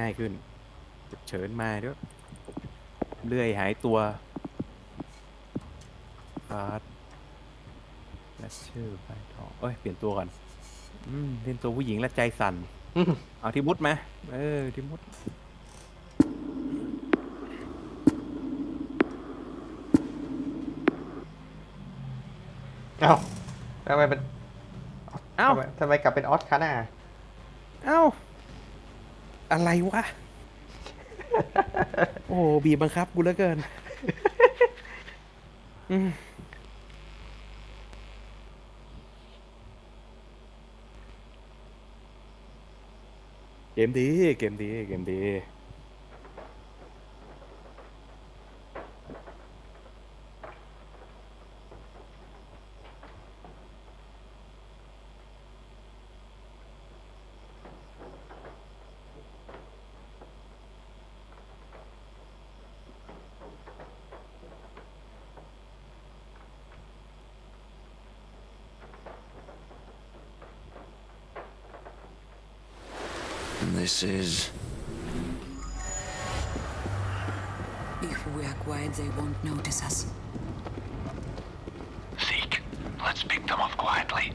ง่ายขึ้นฉุกเฉินมาด้วยเลื่อยหายตัวคาร์ดและชื่อไปทองเอ้ย เปลี่ยนตัวก่อนอืมเล่นตัวผู้หญิงและใจสั่นอืมเอาที่มุดมาเออที่มุดเอ้าทำไมเป็นเอ้าทำไมทำไมกลับเป็นออสคาน่าเอ้า อะไรวะ โอ้โหบีบบังคับกูเหลือเกิน อืมเกมดี เกมดี เกมดี This is. If we are quiet, they won't notice us. Zeke, let's pick them off quietly.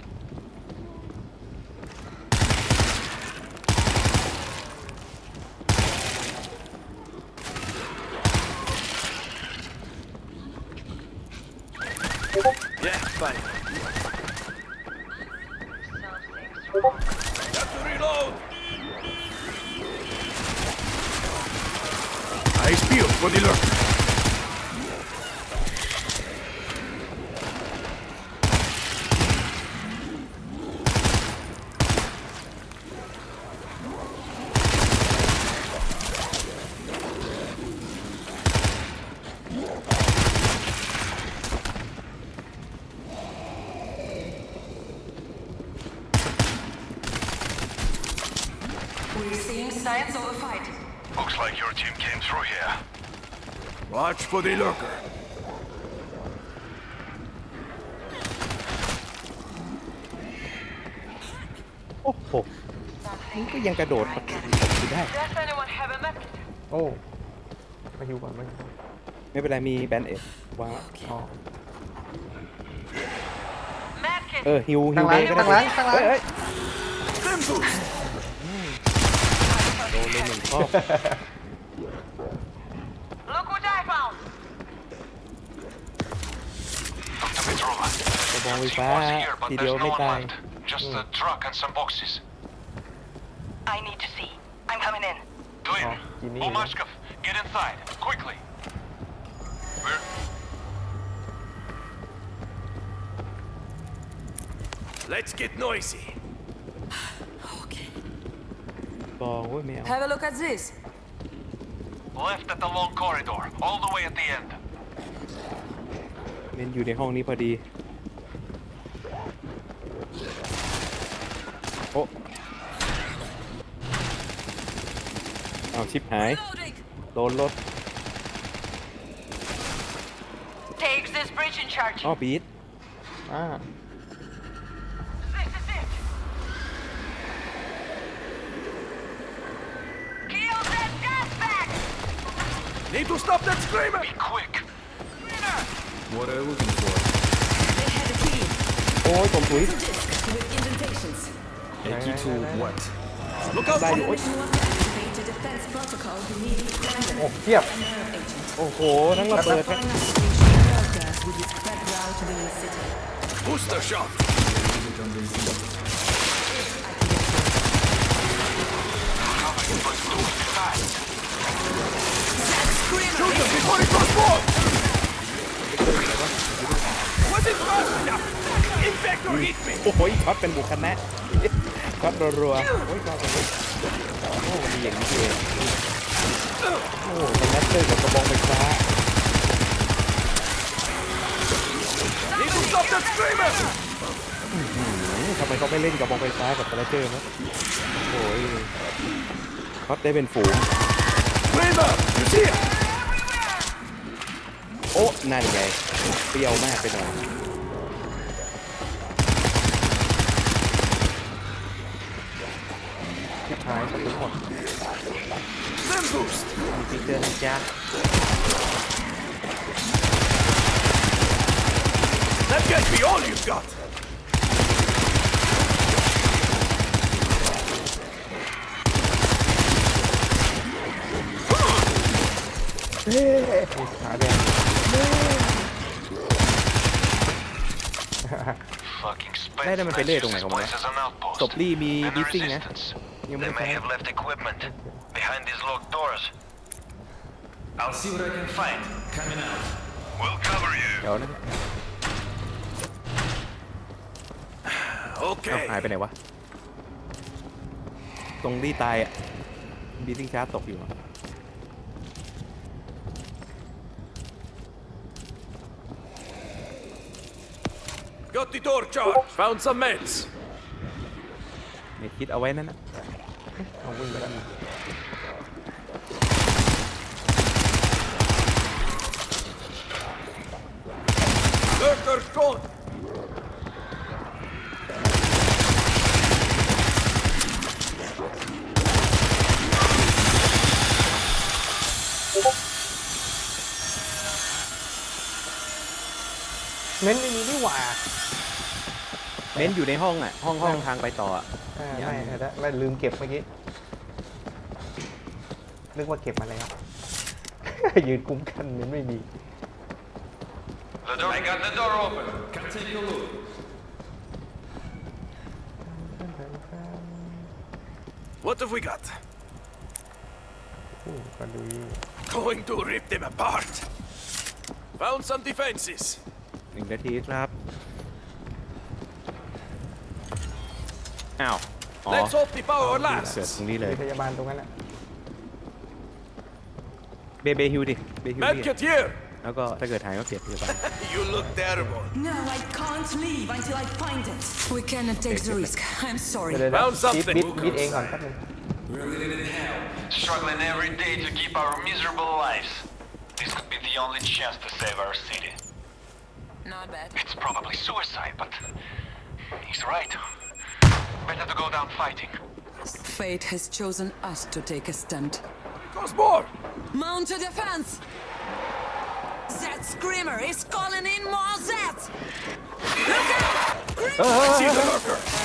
Yeah, fine. Have to reload. HP of Bodilocker. Watch for the lurker. โอ้โหมันก็ยังกระโดดมาอยู่ได้ Does anyone have a map? โอ้มาอยู่ก่อนมาอยู่ก่อนไม่เป็นไรมีแบนเอ็ดว้าอ๋อ Medkit! เออฮิวฮิข้างวหลัเดงย์ก็ข้างหลัได้งข้างหลังเอ้ยเอ้ยโดนเลยหนึ่งข้อ งไฟ team ฟ้า was here, but ที there's เดียว no ไม่ one ตาย left. Just a truck and some boxes. I need to see. I'm coming in. Twin, Oh, you need it. Omashkov, get inside, quickly. We're... Let's get noisy. Okay. บองเว้ยไม่เอา Have a look at this. Left at the long corridor, all the way at the end. เมนอยู่ในห้องนี้พอดี เอาชิปหาย Loading. โดนรถ Take this bridge in charge. อ้อบีท อ่า This is it. Kill that gas bag! Need to stop that screamer. Be quick. What are you looking for? They had a key. โอ้ยผมถุย Disc with indentations. A key to what? Look out ได้ for อยู่โอ๊ย Permission was โอ้เทียบ nerve agent. โอ้โห ทั้งระเบิดทั้ง Following activation of nerve gas will be spread throughout the city. booster shot. Shoot him before he goes more. Wasn't fast enough. Infector hit me. โอ้โหช็อตเป็นบุคคณะช็อตรัวๆโอ้ยช็อต เลยโอ้มีอย่างนี้เองโอ้เป็นแมสเตอร์กับกระบองไฟฟ้า Need to stop that screamer. อืมทำไมเขาไม่เล่นกระบองไฟฟ้ากับสไลเดอร์มั้ยโอ้ยช็อตได้เป็นฝูง Screamer, you see it? โอ้นั่นไงเปรี้ยวมากไปหน่อย ชิบหายกระสุนหมด boost. มีฟิกเกอร์นะจ๊ะ That can't be all you've got. ขาแดง Fucking space ได้ได้มันไปเรื่อยตรงไหน this ของมัน place วะ is an outpost. ศพลี่มี And the ดิสซิ่งนะ resistance. ยังไม่ They ได้ may ใช้ have left equipment behind these locked doors. I'll see what I can find. Coming out. We'll cover you. เดี๋ยวนะเอ้า Okay. หายไปไหนวะ ตรงลี่ตายอ่ะดิสซิ่งชาร์จตกอยู่อะ Got the door charged. Found some meds. เมดคิดเอาไว้นั่นนะ เอาวิ่งไปแล้ว Lurker gone. เม้นไม่มีนี่หว่าเน้นอยู่ในห้องอะ ห้องห้องทางไปต่ออะเออยังไม่เออได้ไม่ลืมเก็บเมื่อกี้ นึกว่าเก็บมาแล้ว ยืนคุ้มกันเม้นไม่มี The door. I got the door open. Come take a look. What have we got? อู้ก็ดู Going to rip them apart. Found some defenses. หนึ่งนาทีครับ อ้าวอ๋อ Let's hope the power เกิด lasts. ตรงนี้เลย มีพยาบาลตรงนั้นอ่ะ เบเบฮิวดิ เบฮิวดิ Medkit here. แล้วก็ถ้าเกิดหายก็เก็บพยาบาล You look terrible. No, I can't leave until I find it. We cannot take the risk. I'm sorry. เดี๋ยวเดี๋ยว Found บิด something. บิดบิดเองก่อนแป๊บนึง We're living in hell. Struggling every day to keep our miserable lives. This could be the only chance to save our city. Not bad. It's probably suicide, but he's right. Better to go down fighting. Fate has chosen us to take a stand. Cost more. Mount to defense! That screamer is calling in more Zeds! Look out! Uh-huh. See the lurker.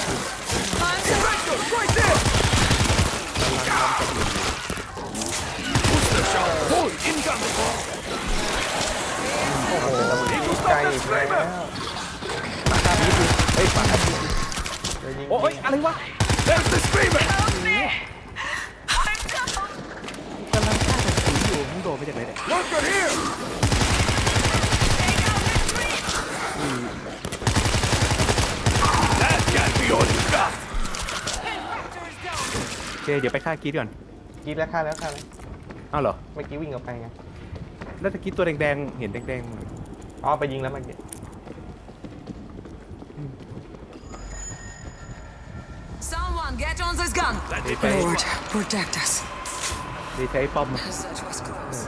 โอ้ยอะไรวะ There's the screamer. กำลังฆ่ากันผีอยู่มึงโดดไปจากไหนเนี่ย Lurker here. That can't be all you got. โอเคเดี๋ยวไปฆ่ากีดก่อนกินแล้วฆ่าแล้วฆ่าแล้วอ้าวเหรอเมื่อกี้วิ่งออกไปไงแล้วตะกี้ตัวแดงๆเห็นแดงอ๋อไปยิงแล้วเมื่อกี้ Someone get on this gun! Let it ๆ Lord, protect us. ดีใช้ป้อม That was close.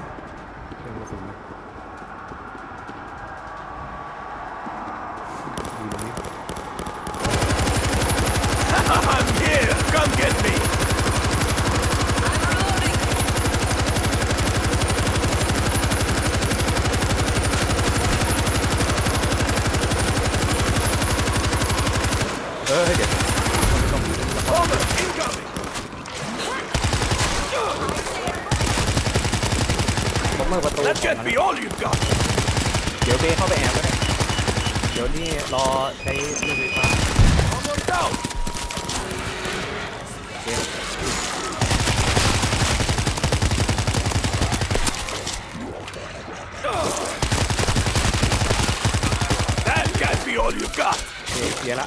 ประตู That can't be all you've got. เดี๋ยวเบเข้าไปแอบก็ได้เดี๋ยวนี่รอใช้เรื่องไฟฟ้า Armor down. โอเค That can't be all you've got. โอเคเคลียร์ละ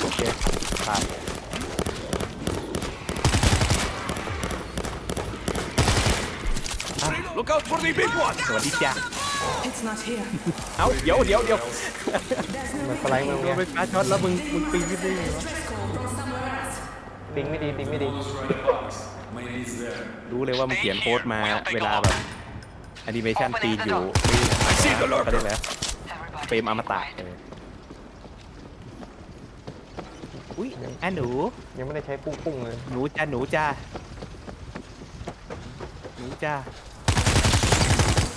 โอเคผ่าน Look out for the big one. สวัสดีจ้า It's not here. เอ้าเดี๋ยวเดี๋ยวเดี๋ยวมันสไลด์มาโดเนี่นยไฟฟ้าช็อตแล้วมึงมึงปีนขึ้นได้ไงวะปิงไม่ดีปิงไม่ดี Right the box. My name's there. รู้เลยว่ามันเขียนโค้ดมาเวลาแบบแอนิเมชันปีนอยู่ I see the ก็ได้ lurker. แล้ว Everybody เฟรมอมตะ quiet. เอออุ้ยอะหนู ยังไม่ได้ใช้ปุ้งปุ้งๆเลย หนูจ้าหนูจ้าหนูจ้า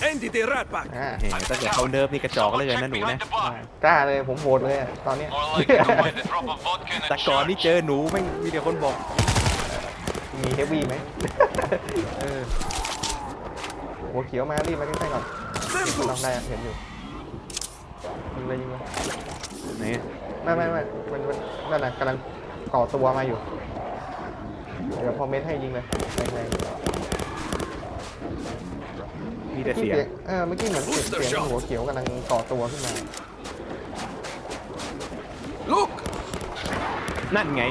Andy the rat pack. อ่าแหมถ้าเกิดเขาเนิร์ฟนี่กระจอกเลย Someone นะ check หนู behind นะ the bar. กล้าเลยผมโหวตเลยอะตอนเนี้ย More likely to find a drop of vodka in แต่ a ก่อนนี่ church. เจอหนูไม่มีแต่คนบอก มีเฮฟวี่ไหม เออหัวเขียวมารีบมาใกล้ๆก่อน Them ลอง boost. ได้อะเห็นอยู่ยิงเลยยิงเลยไหนอะไม่ไม่ไม่มันมันนั่นน่ะกำลังก่อตัวมาอยู่ เดี๋ยวพอเม็ดให้ยิงเลยแรง มีๆแต่เมื่อกี้เสียงเสียง เออเมื่อกี้เหมือนเสียง Booster เสียง shot หัวเขียวกำลังก่อตัวขึ้นมา Look. นั่นไง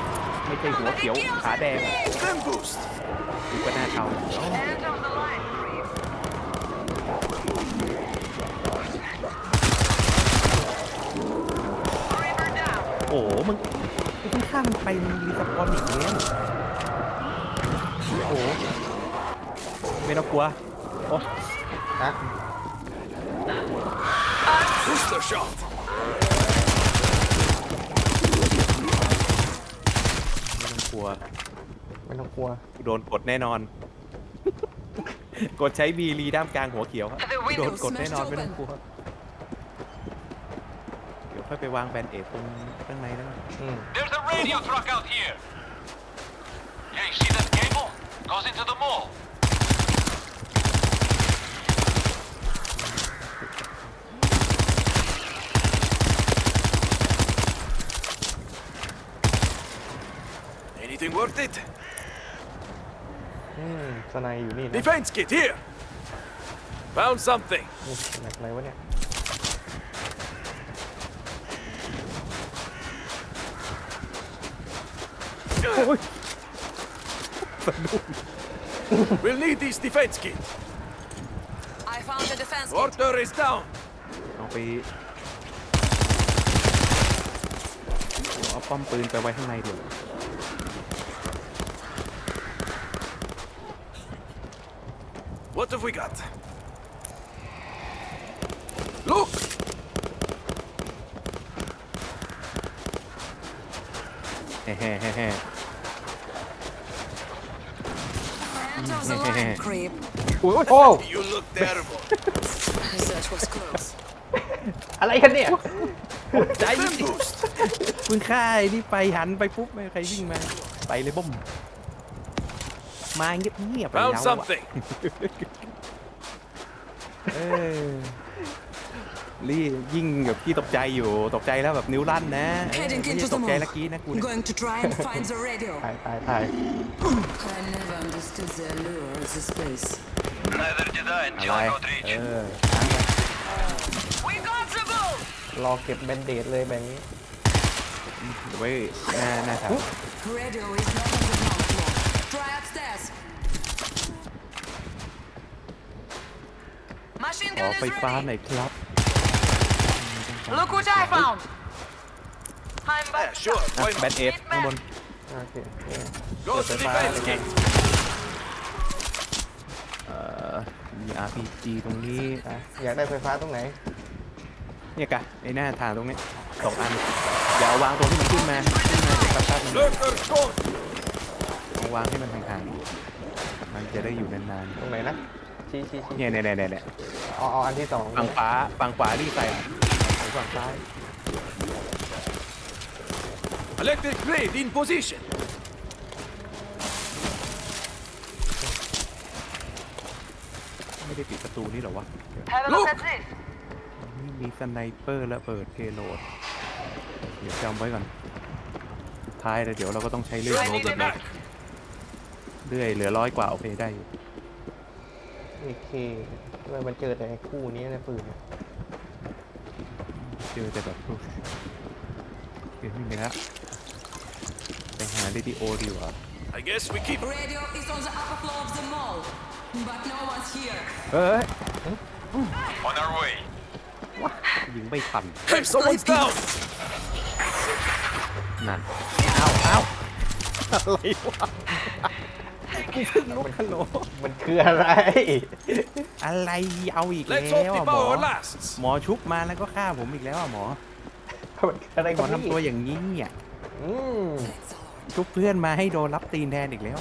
ไม่ใช่หัวเขียวขาแดง Them boost. ดูก็น่าเอา End of the line, creep. โอ้โหมึงมึงข้ามไปมึงรีสปอนอีกแล้วโอ้โหไม่ต้องกลัวโอ้ ฮะ Booster shot. ไม่ต้องกลัวไม่ต้องกลัว กูโดนกดแน่นอน กดใช้บีรีด้ามกลางหัวเขียวครับ The โดน window กดแน่นอน smashed ไม่ต้อง open. กลัว เดี๋ยวค่อยไปวางแบนเอดตรงข้างในแล้วกันอืม There's a radio truck out here. Yeah, you see that cable? Goes into the mall. Anything worth it? อืมสไนอยู่นี่นะ Defense kit here. Found something. นี่แหลกอะไรวะเนี่ย We'll need this defense kit. I found the defense kit. Order is down. เอาไปเอาป้อมปืนไปไว้ข้างในเดี๋ยว What have we got? Look! แฮ่แฮ่แฮ่แฮ่ End of the line, creep. โอ้โอ้ You look terrible. That was close. อะไรกันเนี่ยใจ Them boost. พึ่งค่ายนี่ไปหันไปปุ๊บไม่มีใครวิ่งมา ไปเลยบ้ม มาเงียบเงียบๆไป Found แล้วอะ something. เออรี่ยิ่งแบบพี่ตกใจอยู่ตกใจแล้วแบบนิ้วลั่นนะเออ Heading ไม่ into ใช่ต the กใจ mall. ละกี้นะกูเนี่ย Going to try and find the radio. ถ่ายถ่ายถ่าย I never understood the allure of this place. Neither did I อะ until ไร I got เอ rich. อ We got the boat! รอเก็บแบนเดดเลยแบบนี้ ไว้หน้าหน้าถาม Radio is not on the ground floor. Try upstairs. Machine ขอ gun ไฟ is ฟ้า ready. หน่อยครับ Look what I found! I'm back. Yeah, sure. Why แบ not? นเอฟข้างบน โอเคโอเค Goes to defense kit. เอ่อมี RPG ตรงนี้อะอยากได้ไฟฟ้าตรงไหน เนี่ยกะไอ้หน้าทางตรงนี้สองอันอย่าเอาวางตรงที่มันขึ้นมาขึ้นมาเดี๋ยวแป๊บๆมัน Lurker gone. เอาวางให้มันห่างๆ มันจะได้อยู่นานตรงไหนนะชี้ชี้ๆชี้เนี่ยเนี่ยเนี่ยเนี่ยเอาเอาอันที่สองฝั่งขวาฝั่งขวารีบใส่หรือฝั่งซ้าย Electric grid in position. ไม่ได้ปิดประตูนี่เหรอวะ Have a look Look. at this. นี่มีสไนเปอร์และเปิดเพโลด เดี๋ยวจำไว้ก่อน สุดท้ายแล้วเดี๋ยวเราก็ต้องใช้เลื่อย I โน้ต need แบ a บนี้ back. เลื่อยเหลือร้อยกว่าโอเคได้อยู่โอเคทำไมมันเจอแต่คู่นี้นะปืนเนี่ยเจอแต่แบบพวกเดี๋ยวไม่มีแล้วไปหาเรดิโอดีกว่า I guess we keep. Radio is on the upper floor of the mall. But no one's here. เฮ้ย On our way. ยิงไม่ทัน Hey, someone's down. นั่นเอาเอาอะไรวะ กูเพิ่งลุกฮัลโหลมันคืออะไร อะไรเอาอีกแล้ Let's hope ว the อะหมอ power lasts. หมอชุบมาแล้วก็ฆ่าผมอีกแล้วอะหมอมันคืออะไรหมกัอนทำตัวนี่อย่างนี้เนี่ยอืมชุบเพื่อนมาให้โดนรับตีนแทนอีกแล้ว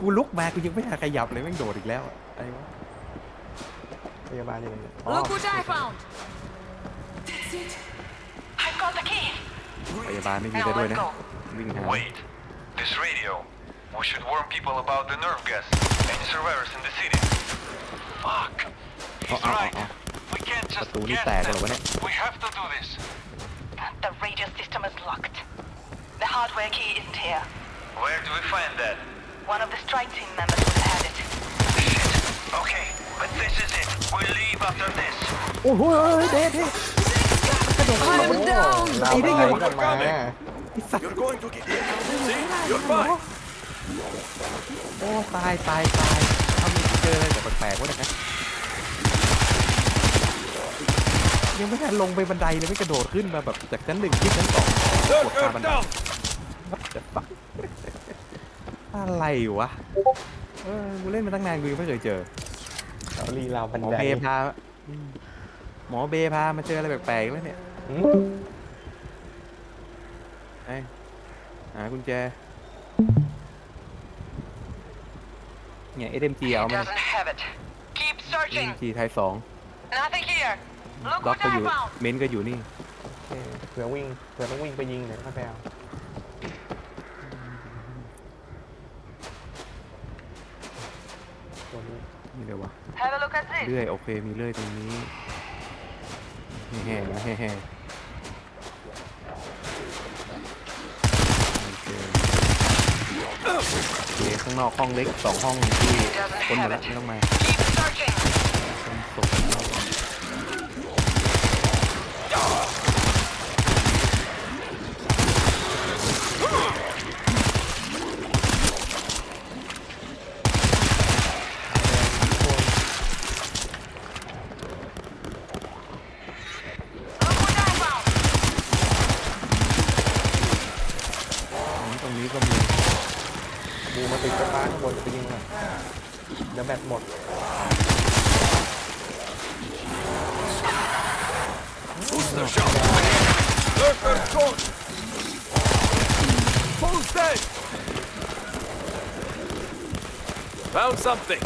กูลุกมากูยังไม่ทันขยับเลยแม่งโดดอีกแล้วอะไรวะพยาบาลอยู่ไหนเนี่ยอ๋อ Look what I found. I've got the key. พยาบาลไม่มีแต่ด้วยนะวิ่งหา Wait. This radio. We should warn people about the nerve gas. Any survivors in the city? Fuck. He's right. We can't just guess them. We have to do this. The radio system is locked. The hardware key isn't here. Where do we find that? One of the strike team members would have it. Shit. Okay, but this is it. We leave after this. Oh, oh, oh, oh, oh, oh, oh, oh, oh, oh, ราตีได้ไงวะกันมาไอ้สัตว์ You're going to get in. See? You're fine. โอ้ ตายตายตายเอามีเจออะไรแบบแปลกๆวะเนี่ยยังไม่ทันลงไปบันไดเลยไม่กระโดดขึ้นมาแบบจากชั้นหนึ่งขึ้นชั้นสอง Nerve What happened? gas down. What the fuck อะไรวะ เออกูเล่นมาตั้งนานกูยังไม่เคยเจอเราลีลาบันหมอไดเบพาอืมหมอเบพามาเจออะไรแปลกๆแล้วเนี่ย อืมไอ้ หากุญแจ เนี่ย SMG เอา He ไหม doesn't have it. Keep searching. SMG ไทยสอง Nothing here. Look ล็อก what ก็อ I ยู่ found. เม้นก็อยู่นี่โอเคเผื่อวิ่งเผื่อต้องวิ่งไปยิงเดี๋ยวค่อยไปเอาตัวนี้นี่เลยวะ Have a look at this. เลื่อย โอเค มีเลื่อยตรงนี้ แห่ๆแห่ๆ โอเคข้างนอกห้องเล็กสองห้องที่คนหมดแล้วไม่ต้องมา Keep searching. คนส่งเข้าตรงนี้ก็มี บูมาติดไฟฟ้าข้างบนจะไปยิงมันเดี๋ยวแบตหมด Booster shot. Lurker gone. Phone's dead. Found something.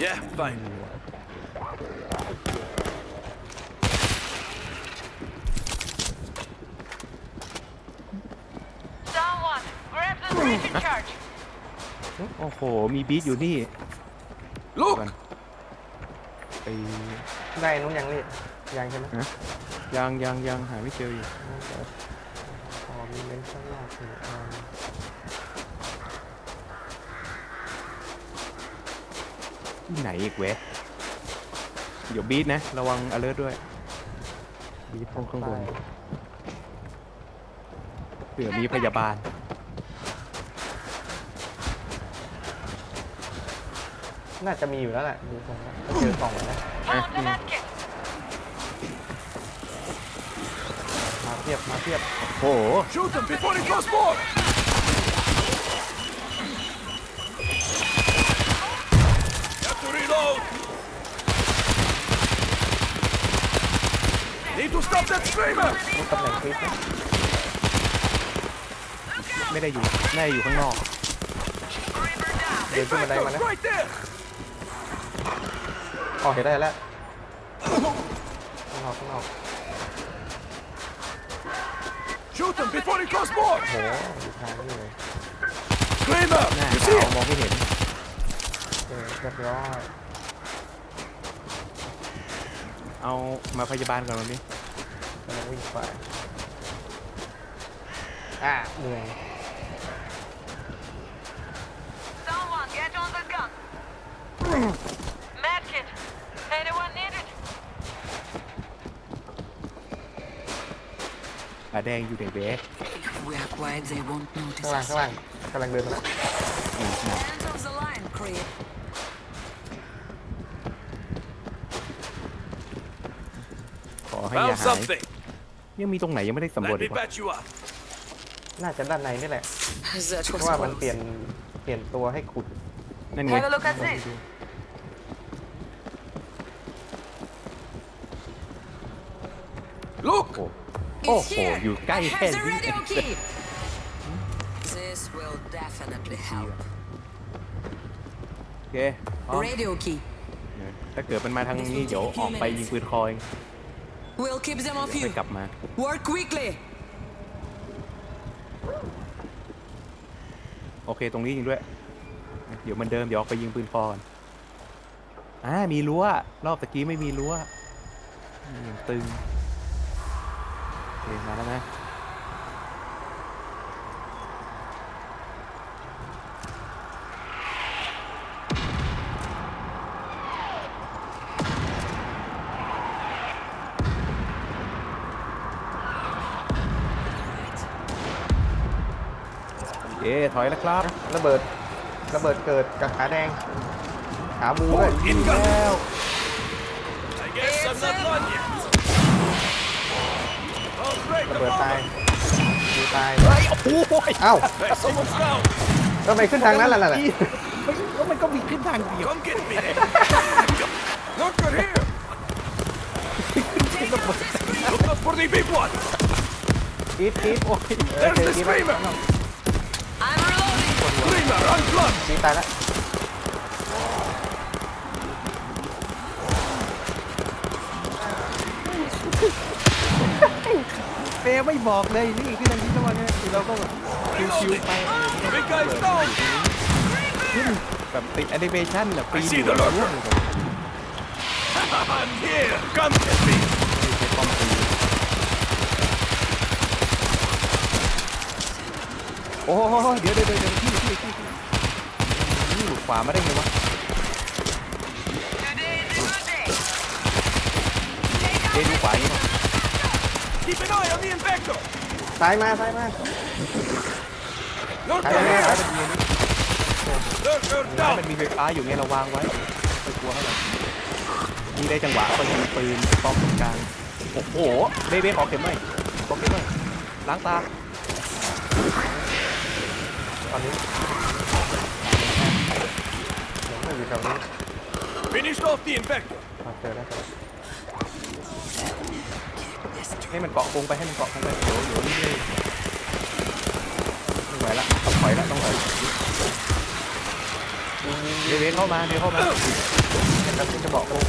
Yeah, fine. Someone, grab the breaching charge. โอ้โห มีบีทอยู่นี่ Look. กันไปได้นู้นยังรีบยังใช่ไหมฮะยังยังยังหาไม่เจออยู่ ที่ไหนอีกเว้ยเดี๋ยวบีทนะ ระวัง alert ด้วย บีทห้องข้างบนเผื่อมีพยาบาล น่าจะมีอยู่แล้วแหละดูทรงแล้วเจอกล่องแล้วนะ Found the medkit. มาเทียบมาเทียบโอ้โห Shoot him before he goes more. ตำแหน่งคลิปนะไม่ได้อยู่น่าจะอยู่ข้างนอก เดินขึ้นบันไดมา Infector, นะ right there. อ๋อเห็นได้แล้วข้างนอกข้างนอก Shoot him before he goes more. โหอยู่ทางนี้เลย Screamer. หน้า You see ขาว him? มองไม่เห็นเออเรียบร้อยเอามาพยาบาลก่อนวันนี้กำลัง วิ่งไปอ่ะเหนื่อย Someone, get on the gun. Medkit. Anyone need it? ปลาแดงอยู่ในเบส If we are quiet, they won't ข้าง notice ล่าง us. ข้างล่างกำลังเดินมาแล้ว อืมนะ End of the line, creep. ขอให้อย่า Found หาย something. ยังมีตรงไหนยังไม่ได้สำรวจอีกน่าจะด้านในนี่แหละเพราะว่ามันเปลี่ยนเปลี่ยนตัวให้ขุด นั่นไง Have โอ้ Look! โอ้โหอยู่ใกล้ It แค่นี้ This will definitely help. โอเคถ้าเกิดมันมาทางนี้เดี๋ยวออกไปยิงปืนคอย We'll keep them off ไป you. กลับมา Work quickly. โอเค ตรงนี้ยิงด้วย เดี๋ยวเหมันเดิม เดี๋ยวออกไปยิงปืนคอก่อนอ่า มีรั้ว รอบตะกี้ไม่มีรั้วนี่ยังตึง โอเค มาแล้วนะ เอ๊ถอยแล้วครับระเบิดระเบิดเกิดกับขาแดง ขาบูด้วย Incoming! I guess I'm not done yet. I'll break ระ them เบิด all. ตายบูตายเฮ้ยโอ้โหเอ้า Hey, someone's down. ทำไมขึ้นทางนั้นล่ะล่ะเฮ้ยแล้วมันก็มีขึ้นทางเดียว Come get me then. Look at here. Look out for the big one. กรีดกรีดโอ้ยเออ There's เจอ the กรีดแล้ว screamer. I'm reloading. Screamer, unplug. กรีดตายแล้วเฟไม่บอกเลยนี่คือทางที่ตะวันเนี่ยคือเราก็แบบชิวๆไปเออ Big guy's down. ขึ้นแบบติดแอนิเมชันแบบปีน I อ see ยู่ the แบบ lurker. ร่วงแบบ I'm here. Come get me. ใช้ป้อมตีโอ้โหเดี๋ยวเดี๋ยวเดี๋ยวเดี๋ยวพี่พี่พี่พี่ นี่หลุดขวาไมาได้ไงวะเดี๋ยวดูขวานี่ก่อน Keep an eye on the infector. ซ้ายมาซ้ายมาซ้ายมา here. ซ้ายมา Lurker ร้าน down. มันมีไฟฟ้าอยู่ไงเราวางไว้ไม่กลัวเท่าไหร่นี่ได้จังหวะก็ยิงปืนป้อมตรงกลางโอ้โหเบ้เบ้ขอเข็มหน่อยขอเข็มหน่อยล้างตา อนนี้ยังไม่อยู่แถวนี้ Finished off the infector. อะเจอแล้วให้มันเกาะกรงไปให้มันเกาะกรงไปเดี๋ยวเดี๋ยวนี่เลยไม่ไหวละต้องถอยละต้องถอยเบ้เบ้เข้ามาเบ้เข้ามาแล้วที่จะบอกโอ้ย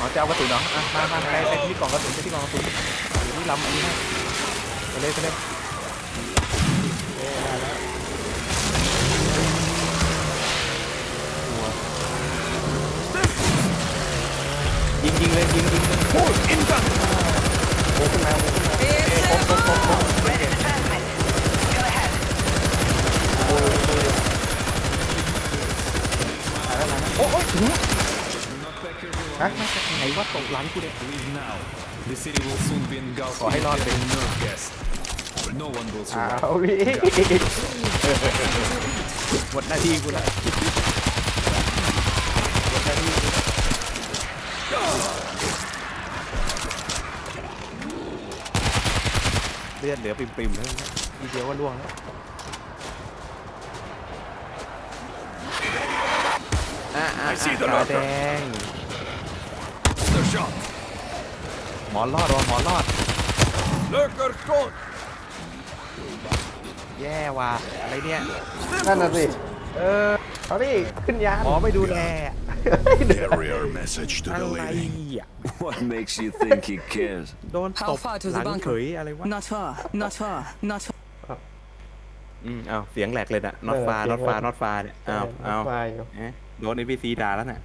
อ๋อจะเอากระสุนเหรออะมามาไปไปที่กล่องกระสุนไปที่กล่องกระสุนเดี๋ยวนี่ลำอันนี้ให้ ไปเลยไปเลยยิงยิงเลยยิงยิงเลย Hold incoming. โอ้ขึ้นมาโอ้ขึ้นมา Ready for transmit. Go ahead. โอ้ยถึง ฮะไหนว่าตกหลังกูเนี่ย Leave now. The city will soon be engulfed Có hay lo in thì- nerve gas. No one will อ้า survive. วพี่หมดหน้าที่กูแล้วหมดหน้าที่กูเลือดเหลือปริมๆแล้วนะทีเดียวก็ล่วงแล้วอะอะ I see the ขา lurker. แดง The shot. หมอนรอดวะหมอนรอด Lurker gone. แย่ว่ะอะไรเนี่ยนั่นน่ะสิเออเขาดิขึ้นยานหมอไม่ดูแล Carrier message to อะไรอะ What makes you think he cares? โดนต How บ far to ห the ลัง bunker? เฉยอะไรวะ Not far. Not far. Not far. อืมเอาเสียงแหลกเลยนะน็อตฟ้าน็อตฟ้าน็อตฟ้าเนี่ยเอาเอาไฟอยู่ เอ๊ะโดนเอพีซีด่าแล้วน่ะ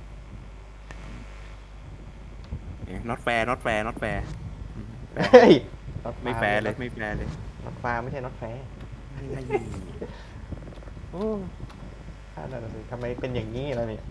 น็อตแฟร์น็อตแฟร์น็อตแฟร์เฮ้ยไม่แฟร์เลยไม่แฟร์เลยน็อตฟ้าไม่ใช่น็อตแฟร์ไม่โอ้นั่นน่ะสิทำไมเป็นอย่างนี้ล่ะเนี่ย